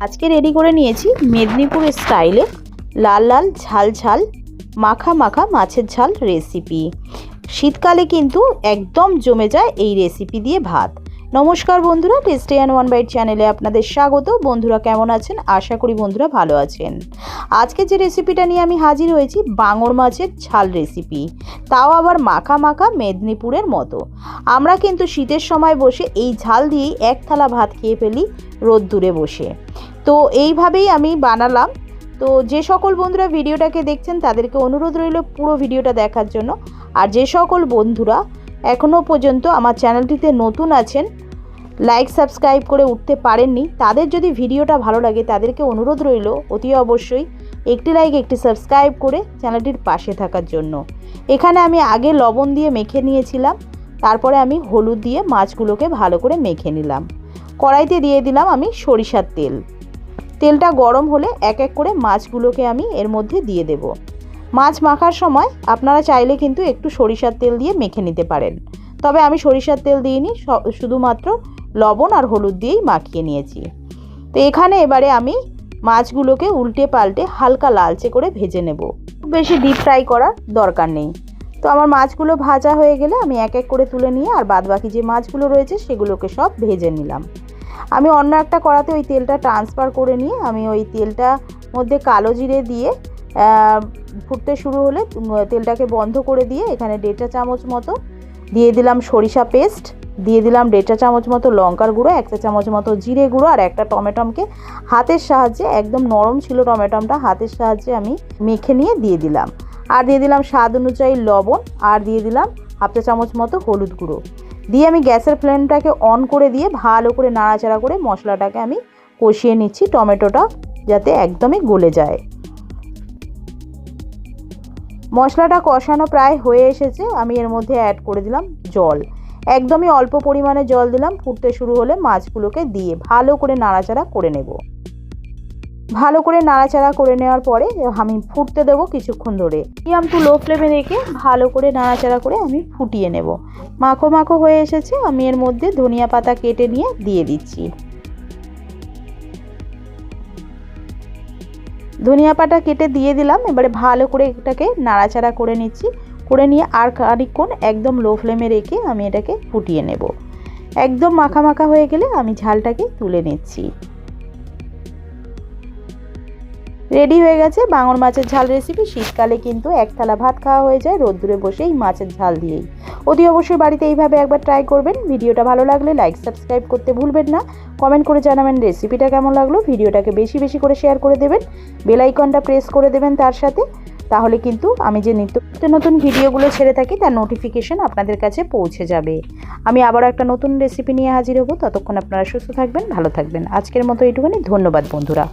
আজকে রেডি করে নিয়েছি মেদিনীপুর স্টাইলে লাল লাল, ঝাল ঝাল, মাখা মাখা মাছের ঝাল রেসিপি শীতকালে কিন্তু একদম জমে যায় এই রেসিপি দিয়ে ভাত। নমস্কার বন্ধুরা টেস্টি অ্যান্ড ওয়ান বাইট চ্যানেলে আপনাদের স্বাগত। বন্ধুরা, কেমন আছেন? আশা করি বন্ধুরা ভালো আছেন। আজকে যে রেসিপিটা নিয়ে আমি হাজির হয়েছি, বাঙর মাছের ঝাল রেসিপি তাও আবার মাখা মাখা মেদিনীপুরের মতো। আমরা কিন্তু শীতের সময় বসে এই ঝাল দিয়েই এক থালা ভাত খেয়ে ফেলি রোদ্দুরে বসে। তো এইভাবেই আমি বানালাম। তো যে সকল বন্ধুরা ভিডিওটাকে দেখছেন, তাদেরকে অনুরোধ রইল পুরো ভিডিওটা দেখার জন্য। আর যে সকল বন্ধুরা এখনও পর্যন্ত আমার চ্যানেলটিতে নতুন আছেন লাইক সাবস্ক্রাইব করে উঠতে পারেননি, তাদের যদি ভিডিওটা ভালো লাগে তাদেরকে অনুরোধ রইল অতি অবশ্যই একটি লাইক একটি সাবস্ক্রাইব করে চ্যানেলটির পাশে থাকার জন্য। এখানে আমি আগে লবণ দিয়ে মেখে নিয়েছিলাম, তারপরে আমি হলুদ দিয়ে মাছগুলোকে ভালো করে মেখে নিলাম। কড়াইতে দিয়ে দিলাম আমি সরিষার তেল। তেলটা গরম হলে এক এক করে মাছগুলোকে আমি এর মধ্যে দিয়ে দেব। মাছ মাখার সময় আপনারা চাইলে কিন্তু একটু সরিষার তেল দিয়ে মেখে নিতে পারেন। তবে আমি সরিষার তেল দিইনি শুধুমাত্র লবণ আর হলুদ দিয়েই মাখিয়ে নিয়েছি। তো এখানে এবারে আমি মাছগুলোকে উল্টে পাল্টে হালকা লালচে করে ভেজে নেব। খুব বেশি ডিপ ফ্রাই করার দরকার নেই। তো আমার মাছগুলো ভাজা হয়ে গেলে আমি এক এক করে তুলে নিয়ে আর বাদ বাকি যে মাছগুলো রয়েছে সেগুলোকে সব ভেজে নিলাম। আমি অন্য একটা কড়াতে ওই তেলটা ট্রান্সফার করে নিয়ে আমি ওই তেলটা মধ্যে কালো জিরে দিয়ে ফুটতে শুরু হলে তেলটাকে বন্ধ করে দিয়ে এখানে দেড়টা চামচ মতো দিয়ে দিলাম সরিষা পেস্ট, দিয়ে দিলাম দেড়টা চামচ মতো লঙ্কার গুঁড়ো, একটা চামচ মতো জিরে গুঁড়ো আর একটা টমেটমকে হাতের সাহায্যে, একদম নরম ছিল টমেটমটা, হাতের সাহায্যে আমি মেখে নিয়ে দিয়ে দিলাম। আর দিয়ে দিলাম স্বাদ অনুযায়ী লবণ, আর দিয়ে দিলাম হাফ চা চামচ মতো হলুদ গুঁড়ো। দিয়ে আমি গ্যাসের ফ্লেমটাকে অন করে দিয়ে ভালো করে নাড়াচাড়া করে মশলাটাকে আমি কষিয়ে নিচ্ছি, টমেটোটা যাতে একদমই গলে যায়। মশলাটা কষানো প্রায় হয়ে এসেছে, আমি এর মধ্যে অ্যাড করে দিলাম জল। একদমই অল্প পরিমাণে জল দিলাম, ফুটতে শুরু হলে মাছগুলোকে দিয়ে ভালো করে নাড়াচাড়া করে নেব। ভালো করে নাড়াচাড়া করে নেওয়ার পরে আমি ফুটতে দেবো কিছুক্ষণ ধরে। মিডিয়াম টু লো ফ্লেমে রেখে ভালো করে নাড়াচাড়া করে আমি ফুটিয়ে নেব। মাখো মাখো হয়ে এসেছে, আমি এর মধ্যে ধনিয়া পাতা কেটে নিয়ে দিয়ে দিচ্ছি। ধনিয়া পাটা কেটে দিয়ে দিলাম, এবারে ভালো করে এটাকে নাড়াচাড়া করে নিচ্ছি। করে নিয়ে আর খানিকক্ষণ একদম লো ফ্লেমে রেখে আমি এটাকে ফুটিয়ে নেব। একদম মাখা মাখা হয়ে গেলে আমি ঝালটাকে তুলে নিচ্ছি। রেডি হয়ে গেছে বাঙর মাছের ঝাল রেসিপি শীতকালে কিন্তু এক থালা ভাত খাওয়া হয়ে যায়, রোদ্দুরে বসেই মাছের ঝাল দিয়েই। অতি অবশ্যই বাড়িতে এইভাবে একবার ট্রাই করবেন। ভিডিওটা ভালো লাগলে লাইক সাবস্ক্রাইব করতে ভুলবেন না। কমেন্ট করে জানাবেন রেসিপিটা কেমন লাগল। ভিডিওটাকে বেশি বেশি করে শেয়ার করে দেবেন। বেলাইকনটা প্রেস করে দেবেন তার সাথে। তাহলে কিন্তু আমি যে নিত্য নতুন ভিডিওগুলো ছেড়ে থাকি, তার নোটিফিকেশন আপনাদের কাছে পৌঁছে যাবে। আমি আবারও একটা নতুন রেসিপি নিয়ে হাজির হব। ততক্ষণ আপনারা সুস্থ থাকবেন, ভালো থাকবেন। আজকের মতো এইটুখানি। ধন্যবাদ বন্ধুরা।